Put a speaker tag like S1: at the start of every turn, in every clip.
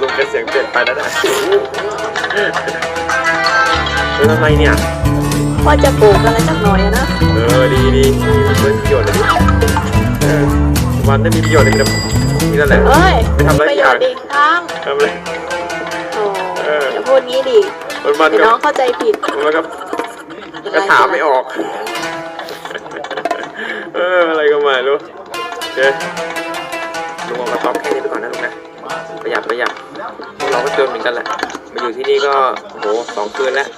S1: ลุงกระเสียงเปลี่ยนไปแล้วนะเออทำไมเนี่ย
S2: พ่อจะปลูกอะไรสักหน่อยอะนะ
S1: เออดีดีมีประโยชน์เลยดิเออวันได้มีประโยชน์เลยนะนี่นั่นแหละ
S2: เอ้ย
S1: ไปทำอะไร
S2: ประโยชน์ดีท
S1: ทำเลยำ
S2: โอ้
S1: เออ
S2: อ ย่าพูดงี้ดิ
S1: วันวัน
S2: เดี๋ยว
S1: กับ
S2: น้องเข้าใจผิด
S1: วันกับกระถามไม่ออก เอออะไรก็ไม่รู้โอเคลุงเอากระต๊อบแค่นี้ไปก่อนนะลุงนะ ประหยัดประหยัดพวกเราก็จนเหมือนกันแหละ มาอยู่ที่นี่ก็โอ้โหสองคืนแล้ว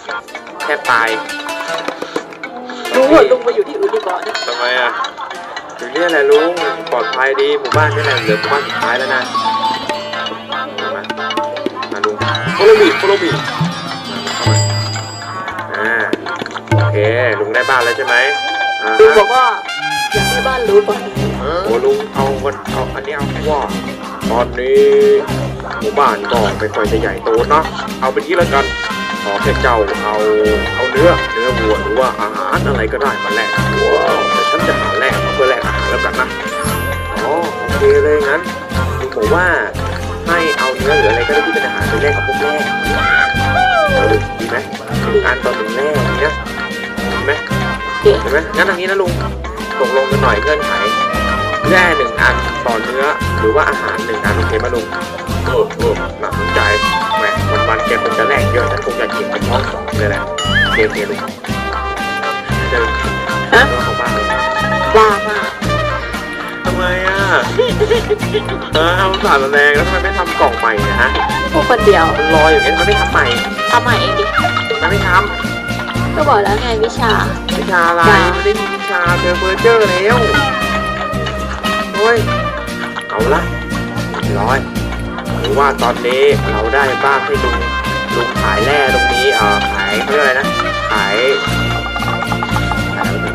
S1: แทบตาย
S2: ลุงว่าลุงไปอยู่ที่อื่นดีกว่านะ
S1: ทำไมอะอยู่เนี่ยแหละลุงปลอดภัยดีหมู่บ้านนี่แหละเหลือหมู่บ้านสุดท้ายแล้วนะมามามาลุงโคโลบีโคโลบีเข้ามาอ่าโอเคลุงได้บ้านแล้วใช่ไหมอ่า
S2: ลุงบอกว่าอยากได้บ้านหรูกว่านี้
S1: โอ้ลุงเอาคนเอาอันนี้เอาว่า ตอนนี้หมู่บ้านก็ไม่ค่อยจะใหญ่โตนะเอาเป็นที่แล้วกันขอแค่เจ้าเอาเอาเนื้อเนื้อวัวหรือว่าอาหารอะไรก็ได้มาแลกว้าวเดี๋ยวฉันจะหาแลกเพื่อแลกอาหารแล้วกันนะอ๋อโอเคเลยงั้นลุงบอกว่าให้เอาเนื้อหรืออะไรก็ได้ที่เป็นอาหารไปแลกกับพวกแร่เออดีไหมหนึ่งอันต่อหนึ่งแร่ดีนะดีไหม
S2: เดี๋ยว
S1: เห็นไหมงั้นทางนี้นะลุงตกลงกันหน่อยเงื่อนไข ร่หนึ่งอันต่อเนื้อ หรือว่าอาหารหนึ่งอันโอเคไหมลุงเออเออน่าสนใจแหมวันวันๆแกคงจะแลกเยอะฉันคงจะกินไปท้องสองเลยแหละโอเคโอเคลุงเจอ
S2: ฮะ
S1: เจอของบ้านลุง
S2: ลามาก
S1: ทำไมอะเออเอาสารแรงแล้วทำไมไม่ทำกล่องใหม่เนะฮะ
S2: พูดคนเดียว
S1: มันลอยอย่างเงี้ยทำไมไม่ทำใหม่
S2: ทำใหม่เองดิ
S1: ทำไมไม่ท
S2: ก็บอกแล้วไงวิชาำ
S1: วิชาอะไรไม่ได้มีวิชาเจอเฟอร์เจอร์แล้ว โอ้ย เอาละเรียบร้อยหรือว่าตอนนี้เราได้บ้านให้ลุงลุงขายแร่ตรงนี้เอ่อขายเขาเรียกอะไรนะขายขายอะไรนะ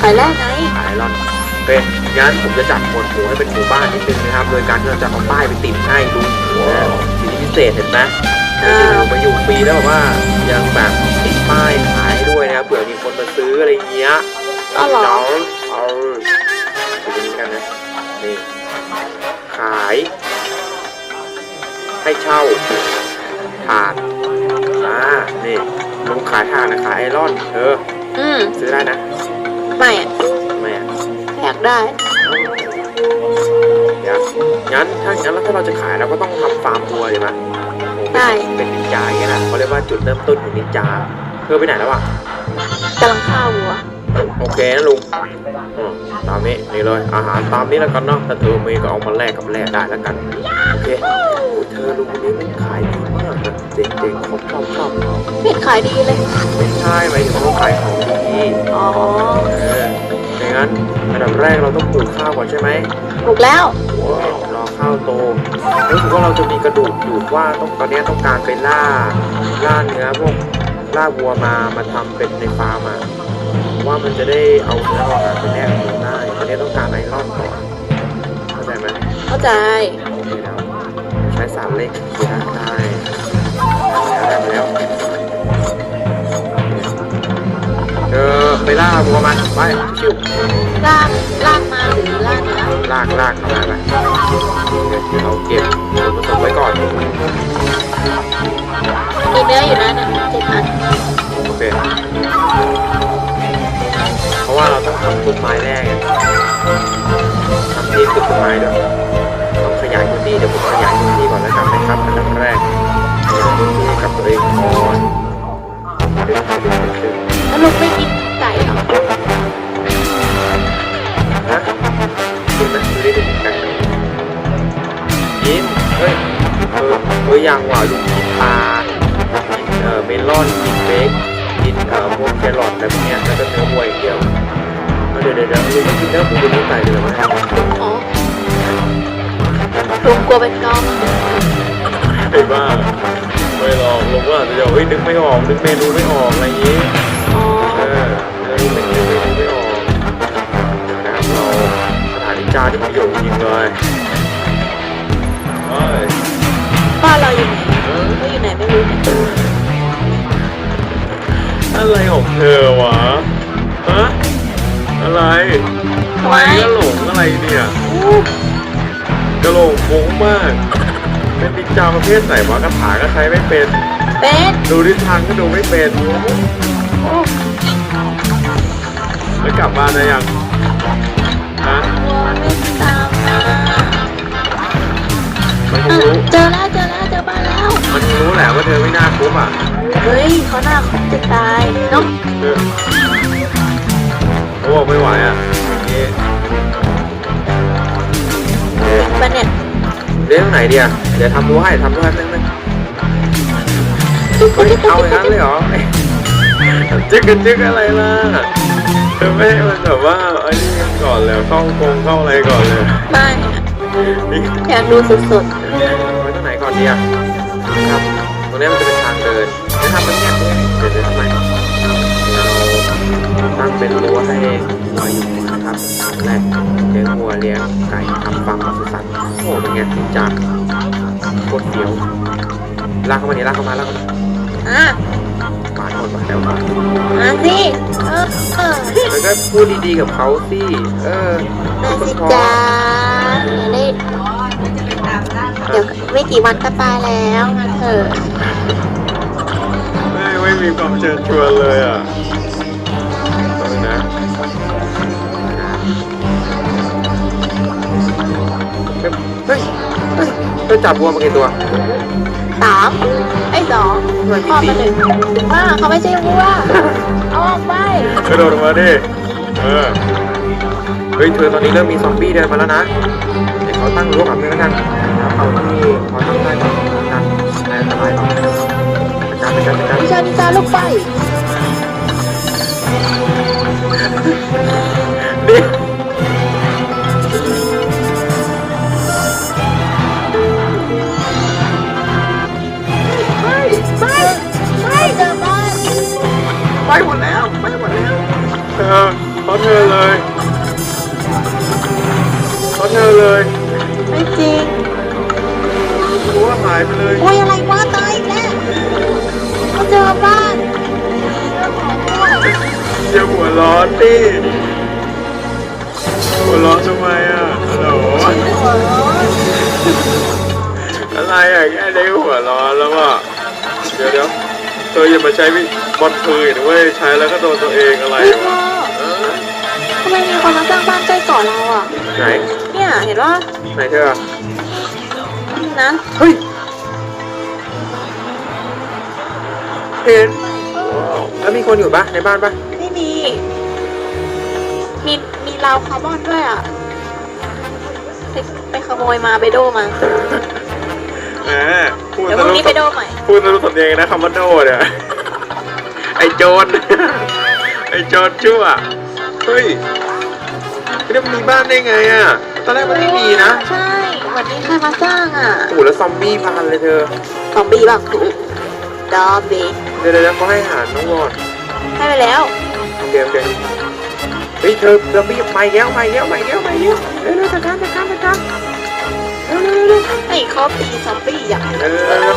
S2: ขายแรกไง
S1: ขายไอรอนเป็นงั้นผมจะจัดหมวดหมู่ให้เป็นหมู่บ้านนิดนึงนะครับ โดยการที่เราจะเอาป้ายไปติดให้ลุงนะสิทธิพิเศษเห็นไหม
S2: อ่า
S1: อยู่มาอยู่ปีแล้วแบบว่ายังแบบติดป้ายขายให้ด้วยนะครับเผื่อมีคนมาซื้ออะไรเงี้ย
S2: อ้าวเหรอ
S1: เดี๋ยวเอาดูตรงนี้ กันนะนี่ขาย ให้เช่าถ่านอ่านี่ลุงขายถ่านนะขายไอรอนเออ
S2: อืม
S1: ซื้อได้นะ
S2: ไม่อะ
S1: ทำไมอะ
S2: อยากได้
S1: เดี๋ยวงั้นถ้างั้นแล้วถ้าเราจะขายเราก็ต้องทำฟาร์มวัวดีไหมโอ้โห
S2: ได้
S1: เป็นนินจาอย่างเงี้ยนะเขาเรียกว่าจุดเริ่มต้นของนินจาเพื่อไปไหนแล้วอะ
S2: กำลังฆ่าวัว
S1: โอเคนะลุงอืมตามนี้นี่เลยอาหารตามนี้แล้วกันเนาะถ้าเธอมีก็เอามาแลกกับแลกได้แล้วกันโอเคอุ๊ยเธอลุงคนนี้มันขายดีมากนะเจ๋งๆของชอบชอบ
S2: ไม่ขายดีเลย
S1: ไม่ใช่หมายถึงเขาขายของดี
S2: อ๋อ
S1: เออดังนั้นอันดับแรกเราต้องปลูกข้าวก่อนใช่ไหม
S2: ถูกแล้ว
S1: รอข้าวโตรู้สึกว่าเราจะมีกระดูกอยู่ว่าต้องตอนนี้ต้องการไปล่าล่าเนื้อพวกล่าวัวมามาทำเป็นในฟาร์มอะ ว่ามันจะได้เอาเนื้ออาหารไปแลกกับได้ตอนนี้ต้องการไอรอนก่อนเข้าใจไหม
S2: เข้าใจ
S1: โอเคแล้วใช้สามเลขเขียนได้ได้แล้วไดแล้วเจอไปล่าวัวมันไปชิว
S2: ลากลากมาหรือลากนะ
S1: ลากลากเข้ามาไปเดี๋ยวเราเก็บผสมไว้ก่อน
S2: มีเนื้ออยู่นะเนั่นเจ็ดอัน
S1: โอเคะว่าเราต้องทำต้นไม้แรกทำที่ปลูกต้นไม้ด้วยต้องขยายพื้นที่เดี๋ยวผมขยายพื้นที่ก่อนแล้วกันนะครับอันดับแรกพื้นที่กับตัวเองก่อน
S2: แล้วลุงไม่กินไก่เหรอ
S1: ฮะกินไหมดูดิดูดิไก่กินเฮ้ยเออเออยังว่ะลุงกินปลากินเอ่อเมลอนกินเบค พวกแครอทอะไรพวกเนี้ยแล้วก็เนื้อวัวอย่างเดียวเดี๋ยวเดี๋ยวเดี๋ยวลุงไม่กินเนื้อหมูเป็นเนื้อไก่เลยเหรอวะ
S2: อ๋อลุงกลัวเป็นกอม
S1: ไอ้บ้าไม่หรอกลุงว่าจะเฮ้ยนึกไม่ออกนึกเมนูไม่ออกอะไรอย่างงี้
S2: อ๋อ
S1: เออเออนึกเมนูไม่ออกเดี๋ยวนะครับเราสถานีจ้าที่ประโยชน์จริงเลย
S2: บ้านเราอยู่ไหนเขาอยู่ไหนไม่รู้
S1: อะไรของเธอวะฮะอะไร
S2: ทำไม
S1: กระโหลกอะไรเนี่ย
S2: อู้
S1: กระโหลกโค้งมาก
S2: ท
S1: เป็นนินจาประเภทไหนวะคาถาก็ใช้ไม่เป็น
S2: เป็น
S1: ดูทิศทางก็ดูไม่เป็นแล้วกลับบ้านได้ยังฮะ
S2: วัวไม่ตามมา
S1: มันคง
S2: อะ
S1: รู้
S2: เจอแล้วเจอแล้วเจอ แห
S1: ละว่าเธอไม่น่าคุ้มอะ
S2: เฮ้ยเขาหน้าคบจะตายเนาะ
S1: เธอเขาบอกไม่ไหวอะเอ๊ะเอ๊ะ
S2: ปะเนี่ย
S1: เลี้ยงไหนดีอะเดี๋ยวทำรั้วให้ทำรั้วให้นึงนึงเฮ้ยเอาอย่างนั้นเลยเหรอเอ้ยจึ๊กกันจึ๊กอะไรล่ะเธอไม่ให้มันแบบว่าไอ้นี่กันก่อนเลยเข้ากงเข้าอะไรก่อนเลย
S2: ไม่อะ
S1: นี่
S2: อยากดูสด
S1: ไว้ตรงไหนก่อนดีอะครับต รงนี้มันจะเป็นทางเดินจะทำมันเนี้ยเดี๋ยวเดี๋ยวทำไมเราตั้งเป็นรั้วให้วัวอยู่นะครับแรกเลี้ยงวัวเลี้ยงไก่ทำฟาร์มปศุสัตว์โอ้เป็นไงจริงจังโคตรเฟี้ยวลากเข้ามานี่ลากเข้ามาลากเข้ามา
S2: ๆอะ
S1: หมาหมดมาแล้วมา
S2: มาสิเออเออ
S1: แล้วก็พูดดีๆกับเขาสิเออ
S2: มาสิจ้าเดี๋ยวเล่น เดี๋ยวไม่กี่วันก็ตายแล้วงั้นเถอะ
S1: ไม่ไม่มีความเชิญชวนเลยอะเอาเลยนะเฮ้ยเฮ้ยเธอจับวัวมากี่ตัว
S2: สามไอ้สองพ่อ
S1: มา
S2: หนึ่งว่าเขาไม่ใช่วัวเอาออกไป
S1: กระโดดออกมาดิ เออ เฮ้ยเธอตอนนี้เริ่มมีซอมบี้เดินมาแล้วนะ เดี๋ยวเขาตั้งรั้วกับเพื่อแล้วกัน ที่เขาตั้งได้ก่อนกันแต่อันตรายหรอกจัดการจัดการจัดการ
S2: วิชานิจาลูกไป
S1: นี่
S2: ไม่ไม่ไม่เจอน
S1: ไปหมดแล้วไปหมดแล้วเธอเพราะเธอเลยเพราะเธอเลย
S2: ไม่จริงา
S1: ยไปเลย
S2: โอ้ยอะไรวะตายอีกแล้วเขาเจอบ้านเจอของด้วย
S1: อย่าหัวร้อนดิหัวร้อนทำไมอะฮัลโหล
S2: หัวร้อน
S1: อะไรอะแค่ได้หัวร้อนแล้วอะเดี๋ยวเดี๋ยวเธออย่ามาใช้วิบอลพืนเว้ยใช้แล้วก็โดนตัวเองอะไร
S2: พี่
S1: วะ
S2: พ่อ
S1: เออ
S2: ทำไมมีคนมาสร้างบ้านใกล้เก่อนเราอะ
S1: ไหน
S2: เนี่ยเห็นว่า
S1: ไหนเธอ
S2: นะ
S1: เฮ้ย เห็นแล้วมีคนอยู่ปะในบ้านปะ
S2: ไม่มี มีมีราวคาร์บอนด้วยอะ ไปไปขโมยมาไปโดมา
S1: แหมพูด
S2: เดี๋ยวพ
S1: ทะ
S2: รุ่ง
S1: ลุ
S2: นี้ไปโดใหม่
S1: พูดทะลุสำเนียงนะคำว่าโดเนี่ย ไอโจร ไอโจรชั่ว เฮ้ยไม่ได้มีบ้านได้ไงอะ ตอนแรกมันไม่มีนะ
S2: ใช่วันนี้ใครมาสร้างอะ
S1: โอ้โหแล้วซอมบี้พานเลยเธอ
S2: ซอมบี้บ้าง ดอมบี้
S1: เดี๋ยวเดี๋ยวเขาให้อาหารน้องวอน
S2: ให้ไปแล้ว
S1: โอเคโอเคเฮ้ยเธอซอมบี้มาอีกแล้วมาอีกแล้วมาอีกแล้วมาอีกแล้วเร็วเร็วจัดการจัดการจัดการเร็วเร็วเร็ว
S2: ให้เขาตีซอมบี้อย่าง
S1: เร็วเร็วเร็วเร็ว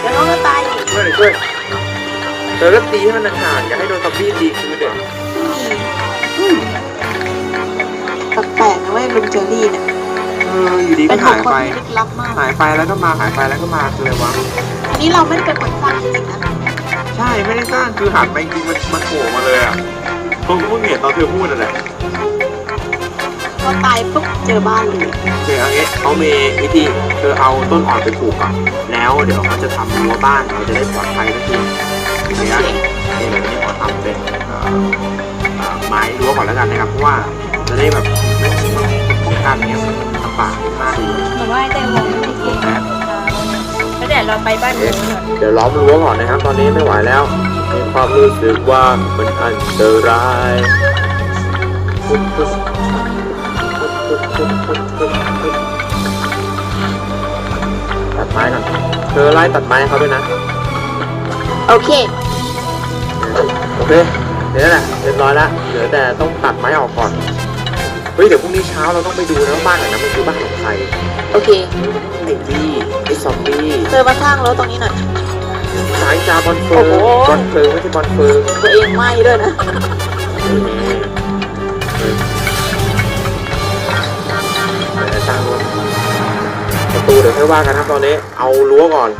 S2: เดี๋ยวเขาก็ตายอีก
S1: ช่วยหน่อยช่วยเธอก็ตีให้มันห่างๆอย่าให้โดนซอมบี้ตีคืนเด็ก
S2: แปลกๆนะเว้ยลุงเจอรี่เนี่ย
S1: เอออยู่ดี
S2: เป็
S1: ก็
S2: นของ
S1: หาย
S2: คน
S1: ไป
S2: ที่ลึกลับมาก
S1: หายไปแล้วก็มาหายไปแล้วก็มาคืออะไรวะ
S2: อันนี้เราไม่ได้เป็นคนสร้างจริงๆนะ
S1: ใช่ไม่ได้สร้างคือหันไปจริงมันมันโผล่มาเลยอะผมเพิ่งเห็นตอนเธอพูดนั่นแหละ
S2: พอตายปุ๊บเจอบ้านเลย
S1: เจอเอางี้เขามีวิธีเธอเอาต้นอ่อนไปปลูกก่อนแล้วเดี๋ยวเขาจะทำรั้วบ้านเราจะได้ปลอดภัยทันทีอย่างเงี้ยนี่แบบนี้ขอทำเป็นเอ่อเอ่อไม้รั้วก่อนแล้วกันนะครับเพราะว่าจะได้แบบไม่ต้องป้องกันเนี่ย ลำบากมากเลย
S2: เหมือนว่าได้วงที่เก่ง
S1: นะ
S2: แล้วเดี๋ยวเราไปบ้านนู้นก่อน
S1: เดี๋ยวล้อมรั้วก่อนนะครับ ตอนนี้ไม่ไหวแล้วมีความรู้สึกว่ามันอันตรายปุ๊บปุ๊บปุ๊บปุ๊บปุ๊บปุ๊บปุ๊บตัดไม้ก่อนเธอไล่ตัดไม้ให้เขาด้วยนะ
S2: โอเค
S1: โอเค เดี๋ยวนั่นแหละเรียบร้อยแล้วเหลือแต่ต้องตัดไม้ออกก่อนเฮ้ยเดี๋ยวพรุ่งนี้เช้าเราต้องไปดูนะว่าบ้านหลังนั้นมันคือบ้านของใคร
S2: โอเค
S1: ไอ้จี้ไอ้ซอมบี้
S2: เธอมาสร้างรถตรงนี้หน่อย
S1: สายจาบอลเฟิง
S2: โอ้โห
S1: บอลเฟิงไม่ใช่บอลเฟิง
S2: ตัวเองไหม้ด้วยนะ
S1: เดี๋ยวสร้างรถประตูเดี๋ยวไม่ว่ากันครับตอนนี้ เอารั้วก่อน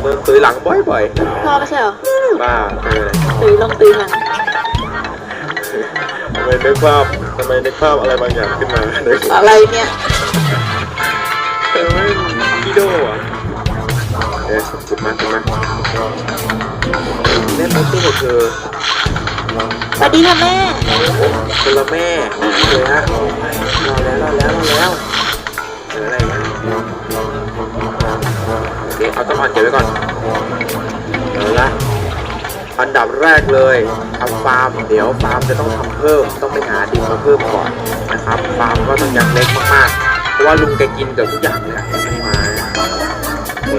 S1: เมืองตุยหลังบ่อย
S2: พ่อไม่ใช่เหรอ
S1: ๆบ้าเออ
S2: ตีลงตีหลัง
S1: ทำไมนึกภาพ ทำไมนึกภาพอะไรบางอย่างขึ้นมาเลย
S2: อะไรเนี่ย
S1: เออไม่พี่โดอะเอ๊ะสุดมากสุดมากเล่นมุกตัวเธอ
S2: สวัสดีค่ะแม่
S1: คนละแม่เลยฮะรอแล้วรอแล้วรอแล้วเหลืออะไรนะโอเคเอาต้นอ่อนเก็บไว้ก่อนเอาละ อันดับแรกเลยทำฟาร์มเดี๋ยวฟาร์มจะต้องทำเพิ่ม ต้องไปหาดินมาเพิ่มก่อนนะครับฟาร์มก็ต้องยังเล็กมากๆ เพราะว่าลุงแกกินเกือบทุกอย่างเลยอะไม่มาโอเค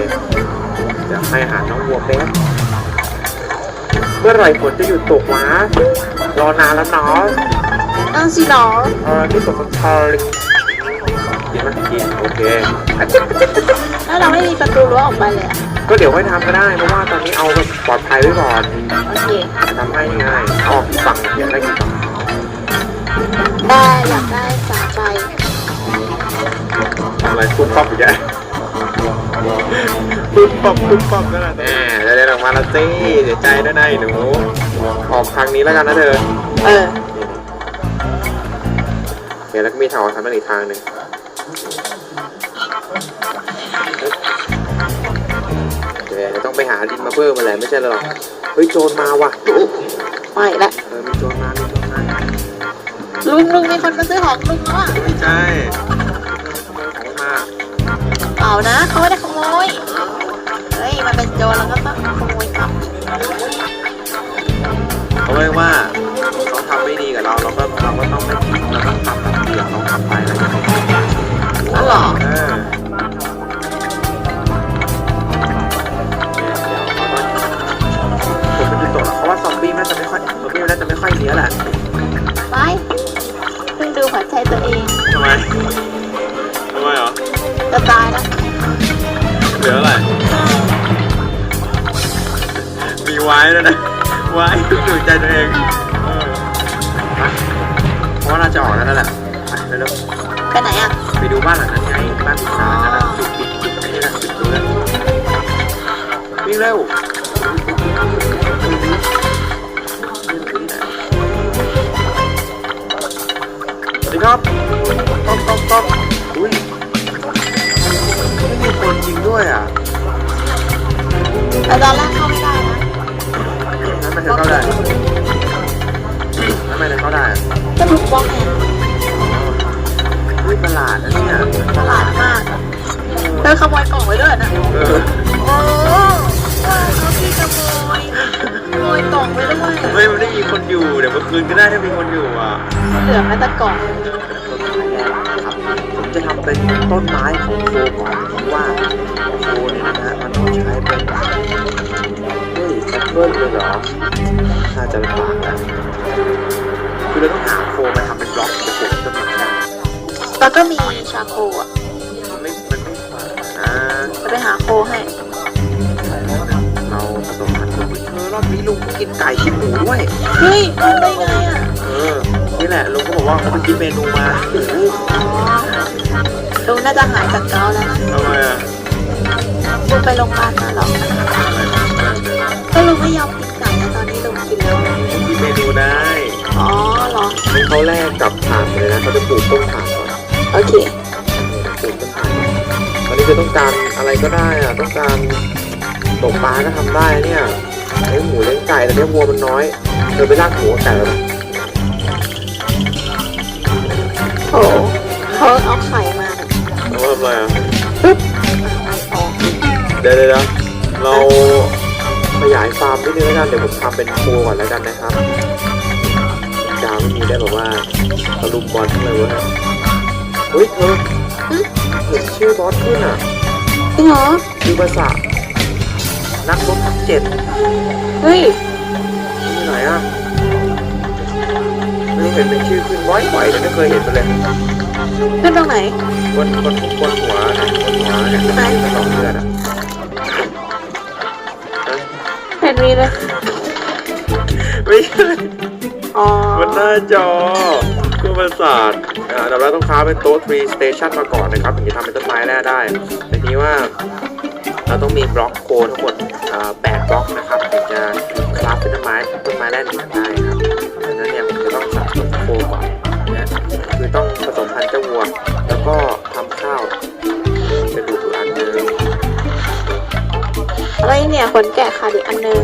S1: จะให้อาหารน้องวัวแป๊บเมื่อไหร่ฝนจะหยุดตกวะรอนานแล้วเนาะ
S2: นั่งสิหนอ
S1: เออนี่ตกทาริกินไหมกินโอเคอะจิ๊บจิ๊บจิ๊บจิ๊บ
S2: แล้วเราไม่มีประตูรั้วออกไปเลยอะ
S1: ก็เดี๋ยวค่อยทำก็ได้ เพราะว่าตอนนี้เอาแบบปลอดภัยไว้ก่อน
S2: โอเค
S1: ทำให้ง่ายออกฝั่งอยากได้กี่ฝั่ง
S2: ได้อยากได้สามใบ
S1: ทำอะไรปุ๊บปั๊บอยู่แกปุ๊บปั๊บปุ๊บปั๊บนั่นแหละแน่จะได้ออกมาแล้วสิเสียใจด้วยนะไอ้หนูออกทางนี้แล้วกันนะเธอ
S2: เออ
S1: โอเคแล้วก็มีทางออกทางนั้นอีกทางหนึ่ง โอเคเดี๋ยวต้องไปหาดินมาเพิ่มอะไรไม่ใช่หรอกเฮ้ยโจรมาว่ะ
S2: ไม่ละ
S1: เออมีโจรมามีโจรมา
S2: ลุงลุงมีคนมาซื้อของลุงแล้วอะ
S1: ไม่ใช่ของมา
S2: เปล่านะเขาไม่ได้ขโมยเฮ้ยมันเป็นโจรแล้วก็ต้องขโมยกลับ
S1: เขาเรียกว่าเขาทำไม่ดีกับเราเราก็เราก็ต้องไม่เราต้องทำแบบที่เราทำไปอะไรอย่างเงี้ย
S2: อ๋อเหรอ
S1: จะไม่ค่อยซอมบี้น่าจะไม่ค่อยเลี้ยแหละ
S2: ไปเพิ่งดูหัวใจตัวเอง
S1: ทำไมทำไมเหรอ
S2: จะตายแล้ว
S1: เหลืออะไรมีไว้ด้วนะไว้อยู่ใจตัวเองเพราะว่าน่าจะออกแล้วนั่นแหละไปเร็ว
S2: ไปไหนอะ
S1: ไปดูบ้านหลังนั้นไงบ้านปีศาจนั่นะปิดปิดปิดไอ้นี่นะปิดดูเลวิ่งเร็ว ครับต๊อกต๊อกต๊อกอุ้ยไม่มีคนจริงด้วยอะ
S2: แต่ตอนแรกเข้าไม่ได้นะ
S1: นั่นไม่เธอเข้าได้นั่นไม่เธอเข้าได้อะ
S2: ก็ถูกบล็อกไง
S1: อุ้ยประหลาดนะเนี่ย
S2: ตลาดมากเธอขโมยกล่องไว้ด้วยนะ
S1: เออ
S2: โอ้เขาพี่ขโมยขโมยกล่องไว้ด้วย
S1: ไม่มันไม่มีคนอยู่เดี๋ยวเมื่อคืนก็ได้ถ้ามีคนอยู่อะ
S2: เหลือแม้แต่กล่อง
S1: จะทำเป็นต้นไม้ของโคก่อนเพราะว่าโคเนี่ยนะฮะมันต้องใช้เป็นเฮ้ยแอปเปิลเลยเหรอน่าจะลำบากนะคือเราต้องหาโคมาทำเป็นบล็อกจะปลูกต้นไม้ได้
S2: แล้วก็มีชาโคอะ
S1: มันไม่มันไม่พออ่า
S2: จะไปหาโคให้
S1: เราผสมพันธุ์เธอรอบนี้ลุงกินไก่กินหมูด้วย
S2: เฮ้ยรู้ได้ไงอะ
S1: เออ นี่แหละลุงก็บอกว่าเขาไปกินเมนูมา
S2: อ๋อลุงน่าจะหายจากเกาต์แล้วนะ
S1: ทำไมอะ
S2: ลุงไปโรงพยาบาลมาเหรอ
S1: อะไรนะ
S2: ก็ลุงไม่ยอมกินไก่แล้วตอนนี้ลุงกินแล้ว
S1: กินเมนูได้
S2: อ๋อเหรอ
S1: ให้เขาแลกกับถ่านเลยนะเขาจะปลูกต้นถ่านก่อน
S2: โอเค
S1: ปลูกต้นถ่านตอนนี้จะต้องการอะไรก็ได้อะต้องการตกปลาก็ทำได้เนี่ยเลี้ยงหมูเลี้ยงไก่แต่เลี้ยงวัวมันน้อยเธอไปลากหมูกับไก่แล้ว
S2: เขาเอาไข่มาเนี่ย
S1: เราทำอะไรอะ
S2: อ๋อ
S1: เดี๋ยวเดี๋ยวเดี๋ยวเราขยายฟาร์มนิดนึงแล้วกันเดี๋ยวผมทำเป็นโคก่อนแล้วกันนะครับจาไม่มีได้แบบว่าตะลุมบอลทั้งเลยเว้ยเฮ้ยเธอเห็นชื่อบอสขึ้นอะ
S2: จริงเหรอ
S1: ชื่อภาษานักรบทั้งเจ็ด
S2: เฮ้ย
S1: ที่ไหนอะไม่รู้เห็นเป็นชื่อขึ้นบ่อยๆแต่ไม่เคยเห็นมาเลย
S2: ขึ้นตรงไหน
S1: บนบนบนหัวนะบนหัวเนี่ยที่เป็นสองเลือดอะ
S2: เห็นมีเลย
S1: ไม่ใช่
S2: อ๋อบ
S1: นหน้าจอกคือประสาทอ่าแต่เราต้องค้าเป็นโต๊ะ3 station มาก่อนนะครับถึงจะทำเป็นต้นไม้แร่ได้แต่ทีนี้ว่าเราต้องมีบล็อกโคทั้งหมดอ่า8บล็อกนะครับถึงจะคราฟเป็นต้นไม้ต้นไม้แร่หนึ่งได้ครับดังนั้นเนี่ยผมจะต้องสะสมโคก่อน นะคือต้องผสมพันธุ์เจ้าวัว แล้วก็ทำข้าวเป็นดูดอันหนึง
S2: อะไรเนี่ยคนแก่ขาดอีกอันนึง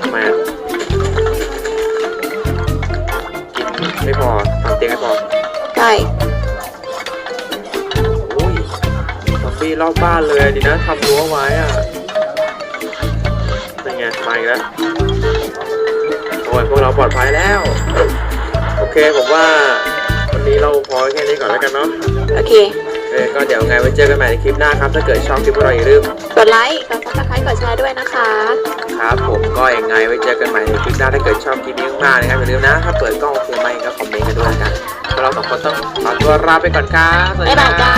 S1: ทำไมอะกินไม่พอทำเตียงไม่พอ
S2: ใช่
S1: โอ้ยซอมบี้รอบบ้านเลยดีนะทำรั้วไว้อะเป็นไงมาอีกแล้วโอ้ยพวกเราปลอดภัยแล้วโอ เคผมว่าวันนี้เราพอแค่นี้ก่อนแล้วกันเนาะ
S2: โอเค
S1: โอเคก็เดี๋ยวไงไว้เจอกันใหม่ในคลิปหน้าครับ ถ้าเกิดชอบคลิปพวกเราอย่าลืม
S2: กดไลค์ กดซับสไครต์กดแชร์ด้วยนะคะ
S1: ครับผมก็ยังไงไว้เจอกันใหม่ในคลิปหน้าถ้าเกิดชอบคลิปนี้มากๆนะครับอย่าลืมนะ ถ้าเปิดกล้องโอเคไหมก็คอมเมนต์กันด้วยแล้วกันพวกเราสองคนต้องขอตัวลาไปก่อนครับสวัสดี
S2: บ๊าย
S1: ครับา
S2: ยจ้า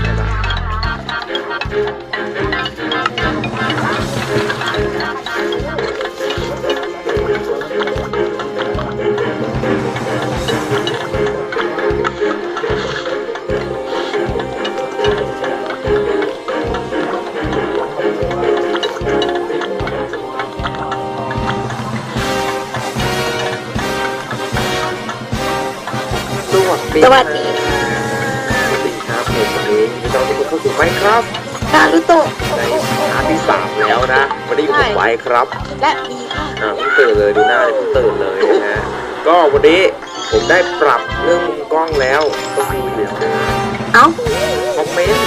S1: บ๊ายบาย สวัสดี
S2: สวัสดี
S1: สวัสดีครับผมวันนี้ยินดีต้อนรับทุกคนเข้าสู่ไมค์ครับ
S2: กาลุโตะ
S1: ในพาร์ทที่สามแล้วนะวันนี้อยู่กับไว้ครับ
S2: และมีค่ะ
S1: อ่าเพิ่งตื่นเลยดูหน้าเนี่ยเพิ่งตื่นเลยนะฮะก็วันนี้ผมได้ปรับเรื่องมุมกล้องแล้วก็คือเดี๋ยว
S2: เอ้า
S1: คอมเมนต์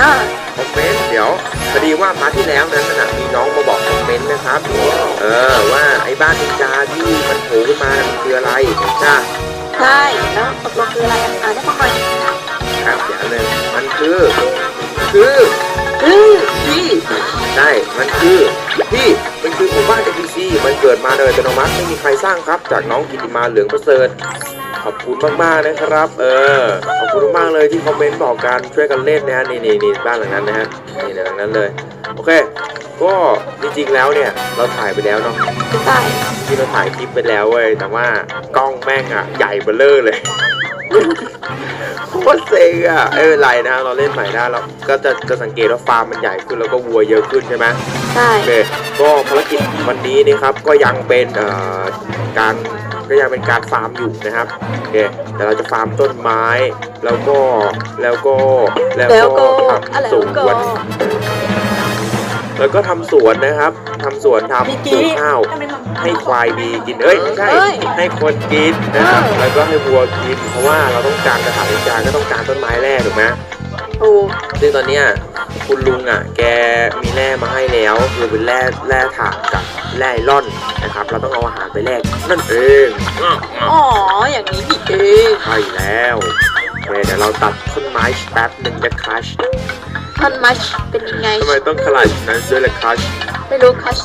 S2: อ่า
S1: คอมเมนต์เดี๋ยวพอดีว่าพาร์ทที่แล้วนั้นนะมีน้องมาบอกคอมเมนต์นะครับเออว่าไอ้บ้านนินจาที่มันโผล่ขึ้นมาน่ะมันคืออะไรนะ
S2: ใช่แล้วตกลงคืออะไรอะอ่านได้ฟังหน่อย
S1: ครับเดี๋ยวเลยมันคือ คือ
S2: คือ
S1: พี่ใช่มันคือพี่มันคือหมู่บ้านเอพีซีมันเกิดมาโดยอัตโนมัติไม่มีใครสร้างครับ จากน้องกิติมาเหลืองประเสริฐ ขอบคุณมากๆนะครับ เออ ขอบคุณมากๆเลยที่คอมเมนต์บอกกันช่วยกันเล่นนะฮะนี่นี่นี่บ้านหลังนั้นนะฮะนี่หลังนั้นเลย โอเค ก็จริงๆแล้วเนี่ยเราถ่ายไปแล้วเนาะ
S2: ใช่
S1: ที่เราถ่ายคลิปไปแล้วเว้ยแต่ว่ากล้องแม่งอะใหญ่เบ้อเร่อเลยโคตรเซ็งอะไม่เป็นไรนะเราเล่นใหม่ได้เราก็จะจะสังเกตว่าฟาร์มมันใหญ่ขึ้นแล้วก็วัวเยอะขึ้นใช่ไหม
S2: ใช่
S1: โอเคก็ภารกิจวันนี้นี่ครับก็ยังเป็นเอ่อการ ก็ยังเป็นการฟาร์มอยู่นะครับโอเคแต่เราจะฟาร์มต้นไม้ แล้วก็แล้วก็แล้ว
S2: แล้ว
S1: ก็
S2: ก็อะไร
S1: ทำส
S2: ก็
S1: วนแล้วก็ทำสวนนะครับทำสวนทำปลูกข้าว ให้ควายดีกิน เอ้ยไม่ใช่
S2: เอ้ย
S1: ให้คนกินนะครับ
S2: เออ
S1: แล้วก็ให้วัวกิน เพราะว่าเราต้องการกระถางนินจาก็ต้องการต้นไม้แร่ถูกไหม
S2: ถูก
S1: ซึ่งตอนเนี้ยคุณลุงอะ แกมีแร่มาให้แล้วคือเป็นแร่แร่ถ่านกับแร่ไอรอน นะครับ เราต้องเอาอาหารไปแลกนั่นเองอะอะ
S2: อ๋อ อย่างนี้นี่เอง
S1: ใช่แล้วโอเคเดี๋ยวเราตัดต้นไม้แป๊บหนึ่งจะคัช
S2: ท่อนมัชเป็นยังไง
S1: ทำไมต้องขลัดนั้นด้วยละคัช
S2: ไม่รู้คัช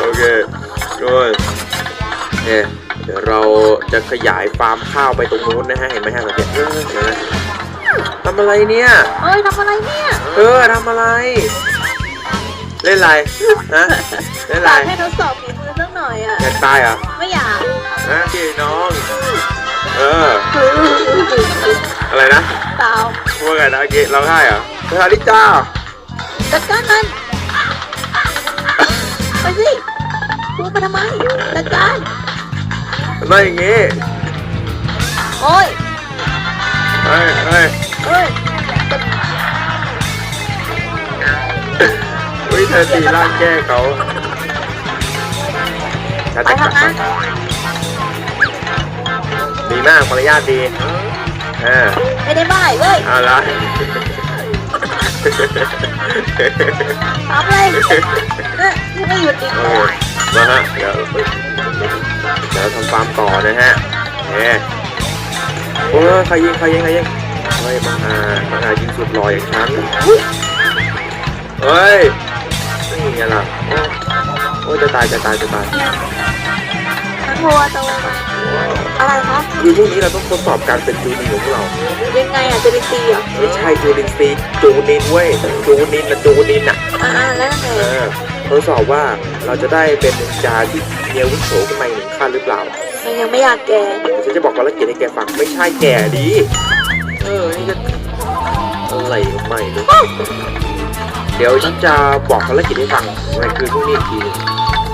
S1: โอเคก็เนี่ยเดี๋ยวเราจะขยายฟาร์มข้าวไปตรงนู้นนะฮะ เห็นไหมฮะสังเกตเออเห็นไหมทำอะไรเนี่ย
S2: เอ้ยทำอะไรเนี่ย
S1: เออทำอะไร เล่นอะไรฮะเล่นอะไร
S2: อยากให้ทดสอบฝีมือสักหน่อยอะ
S1: อยากตายเหรอ
S2: ไม่อยาก
S1: ฮะพี่น้อง เออ อะไรนะ
S2: เปล่า
S1: พูดไงนะเมื่อกี้ร้องไห้เหรอสวัสดีจ้า
S2: จัดการมันไปสิพูดมาทำไมจัดการ
S1: ทำไมอย่างงี้
S2: โอ้ย
S1: เฮ้ยเฮ้ย
S2: เอ้ย
S1: ธอตีร่างแก้เขาฉัน
S2: ไป
S1: จะกลับ
S2: ทำงาน
S1: ดีมากมารยาทดีเออ
S2: ไม่ได้บ่ายเว้ย
S1: เอาละ
S2: ทำเลยเอ้ยยังไม่หยุดอีก
S1: โอเคมาฮะเดี๋ยวเดี๋ยวทำฟาร์มต่อนะฮะเน่โอ้ยใครยิงใครยิงใครยิงเฮ้ยมังอามังอายิงสุดลอยอย่างฉันเฮ้ยนี่ ไงล่ะโอ้โอ้ยจะตายจะตายจะตาย
S2: ทั้งวัวตัวอะไรคะ
S1: คือพรุ่งนี้เราต้องทดสอบการเป็นจูนินของพวกเรา
S2: ยังไงอะจะไปตีเหรอ
S1: ไม่ใช่จูนินซีจูนินเว้ยจูนินนะจูนินอะ
S2: อ่าๆแล้วยังไง
S1: เออทดสอบว่าเราจะได้เป็นนินจาที่มีอาวุโสขึ้นมาอีกหนึ่งขั้นหรือเปล่า
S2: อมันยังไม่อยากแก่
S1: ฉันจะบอกภารกิจให้แกฟังไม่ใช่แกดี เออนี่จะอะไรไม่รู้ เดี๋ยวฉันจะบอกภารกิจให้ฟังในคืนพรุ่งนี้อีกทีหนึง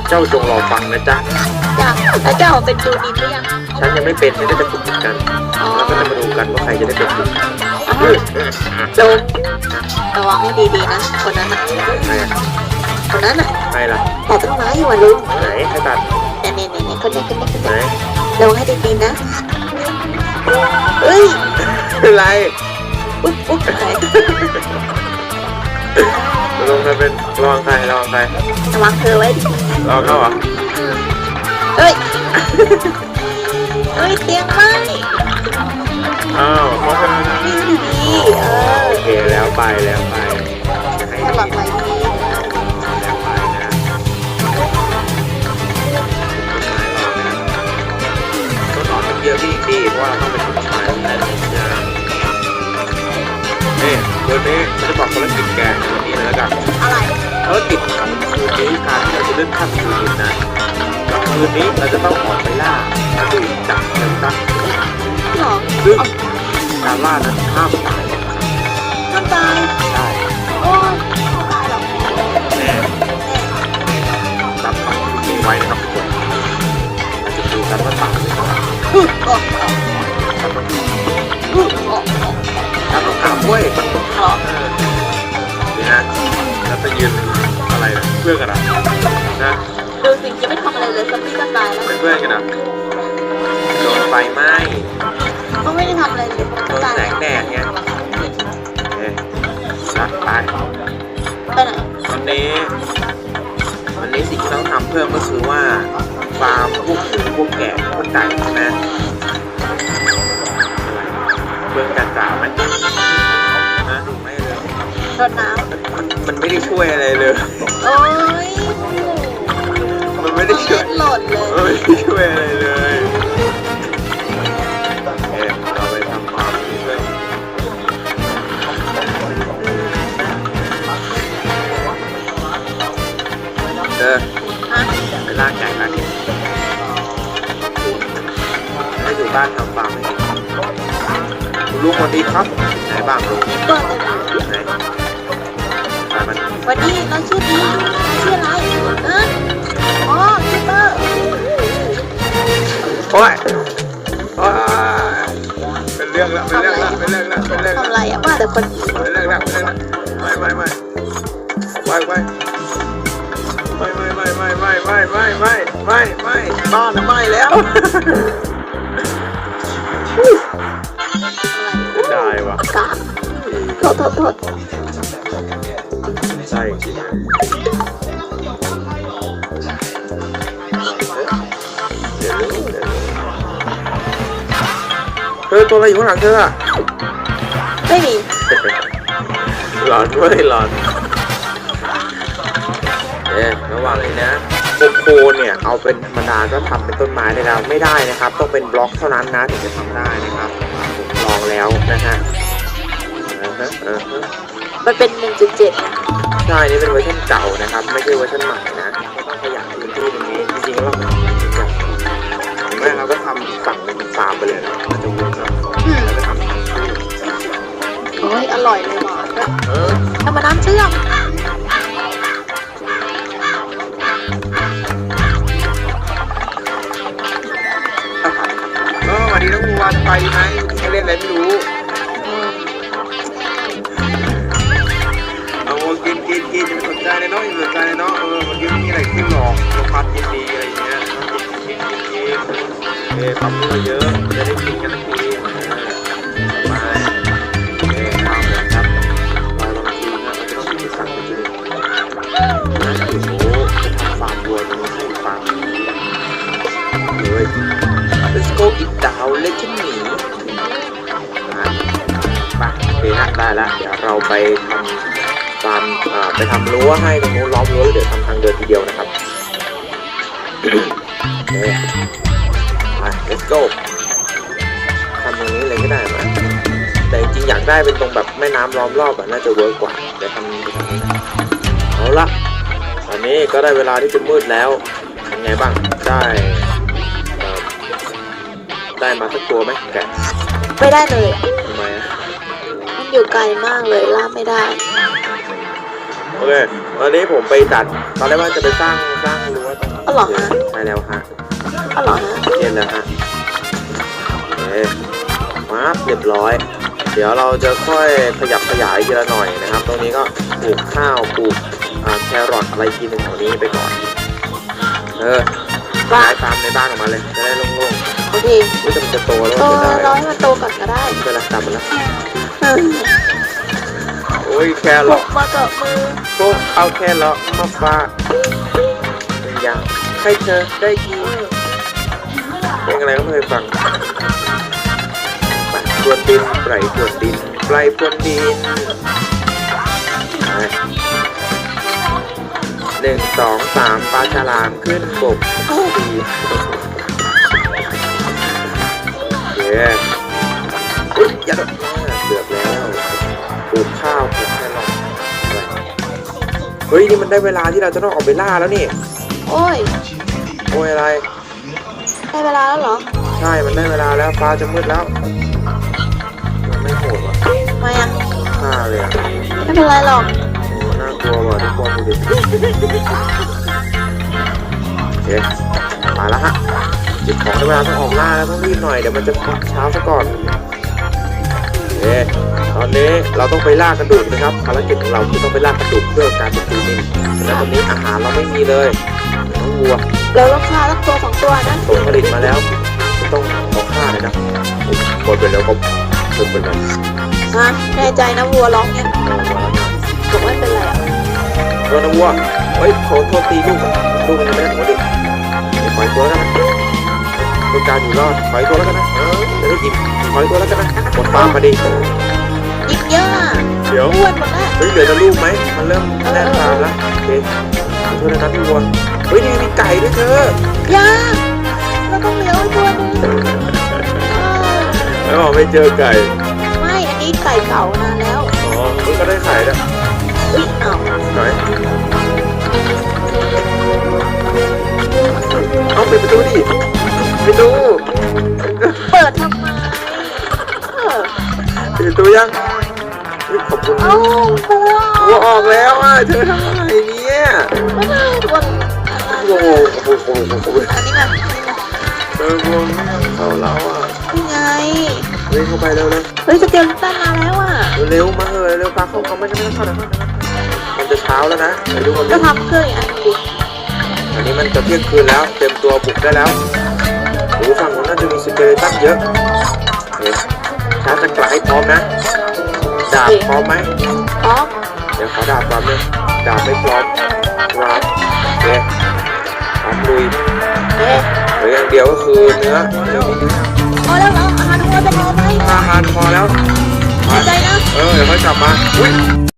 S1: เจ้าจงรอฟังนะจ๊ะ
S2: จ้ะแล้วเจ้าเป็นจูนินหรือยัง
S1: ฉันยังไม่เป็นฉันก็จะฝึกเหมือนกัน
S2: อ๋อ
S1: แล้วก็จะมาดูกันว่าใครจะได้เป็นคุณ
S2: จงระวังให้ดีๆนะ คนนั้นน่ะ
S1: ใครอะ
S2: คนนั้นน่ะ
S1: ใครล่ะ
S2: ตัดต้นไม้อยู่อะลุง
S1: ไหนใครตัด
S2: เนี่ยเนี่ยเนี่ยคนนี้คนนี้คน
S1: ไหน
S2: นี้ระวังให้ดีๆนะเอ้ย
S1: อะไร
S2: อุ๊บอุ๊บอะไร
S1: ลงใครเป็นระวังใครระวังใคร
S2: ระวังเธอไว้ดิ
S1: ระวังเขาเหรอ
S2: เฮ้ยเฮ้ยเตียงไหม
S1: อ้าวเขาเป็น
S2: นี่ดีๆเออ
S1: โอเคแล้วไปแล้วไปให้
S2: ให้
S1: ดี
S2: หลอดไว้ดี
S1: แล้วไปนะต้นหอมต้องเยอะพี่พี่เพราะว่าเราต้องเป็นต้นไม้ แต่ละอย่างนี่วันนี้ฉันจะบอกภารกิจแกในวันนี้เลยแล้วกัน
S2: อะไร
S1: ภารกิจของคืนนี้การที่เราจะเล่นข้ามคืนนี้นะกับคืนนี้เราจะต้องออกไปล่าดูจับเงินซัก
S2: หรอ
S1: ซึ่งการล่านั้นห้ามตาย
S2: น้ำตาย
S1: พื่อนกันอะนะ
S2: ดูสิยังไม่ทำอะไรเลยสักทีก็ตายแล้ว
S1: เป็นเพื่อนกันอะโดนไฟไหม้
S2: ก็ไม่ได้ทำอะไรเลย
S1: โดน
S2: ตาย
S1: แสงแดดไงเอ๊ะนะไป
S2: ไปไหน
S1: วันนี้วันนี้สิ่งที่ต้องทำเพิ่มก็คือว่าฟาร์มพวกหมูพวกแกะพวกไก่ใช่ไหมอะไรเบื้องการกล่าวไหมนะไม่เลย
S2: รดน้
S1: มัน มันไม่ได้ช่วยอะไรเลยำ
S2: โอ้ย
S1: มันไม่ได้ช่วย
S2: หล่นเล
S1: มัน
S2: ย
S1: ไม่ได้ช่วยอะไรเลย
S2: ตั
S1: วอะ
S2: ไรอ
S1: ยู่ข้างหลังเธออะ
S2: ไม่มี
S1: หลอนด้วยหลอนเอ๊ะระหว่างนี้นะโคโคเนี่ยเอาเป็นธรรมดาก็ทำเป็นต้นไม้ได้แล้วไม่ได้นะครับ ต้องเป็นบล็อกเท่านั้นนะถึงจะทำได้นะครับผมลองแล้วนะฮะอ่าฮะอ่าฮะ
S2: มันเป็น 1.7 นะ
S1: ใช่นี่เป็นเวอร์ชันเก่านะครับ ไม่ใช่เวอร์ชันใหม่นะต้องขยับพื้นที่ตรงนี้จริงๆแล้วเราไม่ต้องทำอย่างแม่เราก็ทำอีกฝั่งหนึ่งเป็นฟาร์มไปเลยนะ
S2: อ้ยอร่อยเลยหวานด้วย
S1: เออ
S2: ทำมาน้ำเชื่อม
S1: เออวันนี้น้องวัวจะไปไหมจะเล่นอะไรไม่รู้เอากินกินกินอย่าไปสนใจเลยเนาะสนใจเลยเนาะเออมันยังมีอะไรขึ้นหรอกลมพัดยินดีอะไรอย่างเงี้ยกินกินกินกินเออทำเพื่อเยอะจะได้กินกันที ให้ฟาร์มเลย Let's go eat down เลยที่หนีไปโอเคนะได้แล้วเดี๋ยวเราไปทำฟามไปทำรั้วให้ตรงนู้นล้อมรั้วแล้วเดี๋ยวทำทางเดินทีเดียวนะครับโอเคไป let's go ทำตรงนี้เลยก็ได้ไหมแต่จริงอยากได้เป็นตรงแบบแม่น้ำล้อมรอบอะน่าจะเวิร์กกว่าเดี๋ยวทำตรงนี้เอาละ ตอนนี้ก็ได้เวลาที่จะมืดแล้วเป็นไงบ้างได้เอ่อได้มาสักตัวไหมแกะ
S2: ไม่ได้เลยอะ
S1: ทำไมอะ
S2: มันอยู่ไกลมากเลยล่าไม่ได้
S1: โอเคตอนนี้ผมไปตัด ตอนแรกว่าจะไปสร้างสร้างรั้วตรง
S2: อ๋อเหรอฮะ
S1: ใช่แล้วฮะ
S2: อ๋อเหรอฮะ
S1: เย็นแล้วฮะโอเคมาเรียบร้อย เดี๋ยวเราจะค่อยขยับขยายทีละหน่อยนะครับ ตรงนี้ก็ปลูกข้าวปลูกอ่า แครอทอะไรกินหนึ่งแถวนี้ไปก่อน เออ
S2: ว่า
S1: ย้ายฟาร์มในบ้านออกมาเลยจะได้โล่ง
S2: โอเค
S1: ๆว่าจะมันจะโตแล้ว
S2: โต
S1: จะได้
S2: ร้อยมันโตก่อนก็ได้
S1: จะรักษามันแล้ว
S2: เออ
S1: โอ้ยแค
S2: ป
S1: ร
S2: ลุ
S1: อท
S2: กมากับมือ
S1: พวกเอาแครอทมาฝากเป็นอย่างให้เธอได้กินเพลงอะไรก็ไม่เคยฟังไปพรวนดินไพรพรวนดินไพรพรวนดินไป หนึ่งสองสามปลาฉลามขึ้นบกสี่โอเคอุ๊ยอย่าโดดอ่าเกือบแล้วปลูกข้าวปลูกแครอทอะไรเฮ้ยนี่มันได้เวลาที่เราจะต้องออกไปล่าแล้วนี่
S2: โอ้ย
S1: โอ้ยอะไร
S2: ได้เวลาแล้วเหรอ
S1: ใช่ มันได้เวลาแล้วฟ้าจะมืดแล้วมันไม่โหดว่ะ
S2: มายัง
S1: ฆ่าเลยอะ
S2: ไม่เป็นไรหรอกั
S1: วว่ะทุกคนดูดิโอเคมาแล้วฮะจิบของได้เวลาต้องออกล่าแล้วต้องรีบหน่อยเดี๋ยวมันจะเช้าซะก่อนโอเตอนนี้เราต้องไปล่ากระดูกนะครับภารกิจของเราคือต้องไปล่ากระดูกเพื่อการเป็นตูนินแล้วตอนนี้อาหารเราไม่มีเลยน้องวัว
S2: เราต้องฆ่าตั้งตัวสองตัวนะ
S1: ผลผลิตมาแล้วต้องเอาค่าเลยนะผมดไปแล้วก็เพิ่มไปหน่อย
S2: ฮะแน่ใจนะวัวร้องเนี่ยบอกไม่เป็นไรอะ
S1: เออนะวัวเฮ้ยโทษโทษตีลูกอะลูกมันยังไม่ได้หัวดิปล่อยตัวแล้วกันนะต้องการอยู่รอดปล่อยตัวแล้วกันนะเออจะได้หยิบปล่อยตัวแล้วกันนะหมดฟาร์มมาดิ
S2: ยิงเยอะอะ
S1: เดี๋ยว
S2: อ้วนหมดแล้ว
S1: เฮ้ยเหลือแต่ลูกไหมมันเริ่มแน่นฟาร์มแล้วโอเคขอโทษนะพี่วัวเฮ้ยนี่มีไก่ด้วยเธอ
S2: ย่าเราต้องเลี้ยวไอ้ตัวนึงเออ
S1: แล้วบอกไม่เจอไก่
S2: ไม่อันนี้ไก่เก่านานแล้ว
S1: อ๋อเฮ้ยก็ได้ไข่แล้ว
S2: อุ้ยเอ้า
S1: ไหนเอาปิดประตูดิปิดประตู
S2: เปิดทำไมเออ
S1: ปิดประตูยังเฮ้ยขอบคุณ
S2: เอ้าวัว
S1: วัวออกแล้วอะเธอทำอะไรเนี่ย
S2: ไม่ได้วัว
S1: โอ้โหโอ้โหโอ้โหโอ้โห
S2: อันนี้มาอันนี้มา
S1: เธอวัวไม่เอาเข้าเราอะ
S2: นี่ไง
S1: เฮ้ยเข้าไปเร็วเลย
S2: เฮ้ยสเกลตันมาแล้วอะ
S1: เร็วมาเถอะเร็วปลาเข้าเขาไม่ไม่ต้องเข้าเดี๋ยวเข้าเดี๋ยวเข้ามัน จะเช้าแล้วนะไปดูกัน
S2: ก็
S1: ดิ
S2: ทำเครื่องอีกอันหนึงดิ
S1: อันนี้มันจะเที่ยงคืนแล้ว เต็มตัวบุกได้แล้วโอ้ฝั่งนู้นน่าจะมีสเกเลตันเยอะเฮ้ยชาร์จจะกลายพร้อมนะ ดาบพร้อมไหม
S2: พร้อม
S1: เดี๋ยวขอดาบพร้อมเลยดาบไม่พร้อมครับโอเคพร้อมลุย
S2: เอ๊ะ
S1: เหลืออย่างเดียวก็คือเนื้อเนื้อมี
S2: พอแล้วเหรออาหารวัวจะพอไหม
S1: อาหารพอแล้ว
S2: แน่ใจนะ
S1: เออเดี๋ยวค่อยกลับมาอุ้ย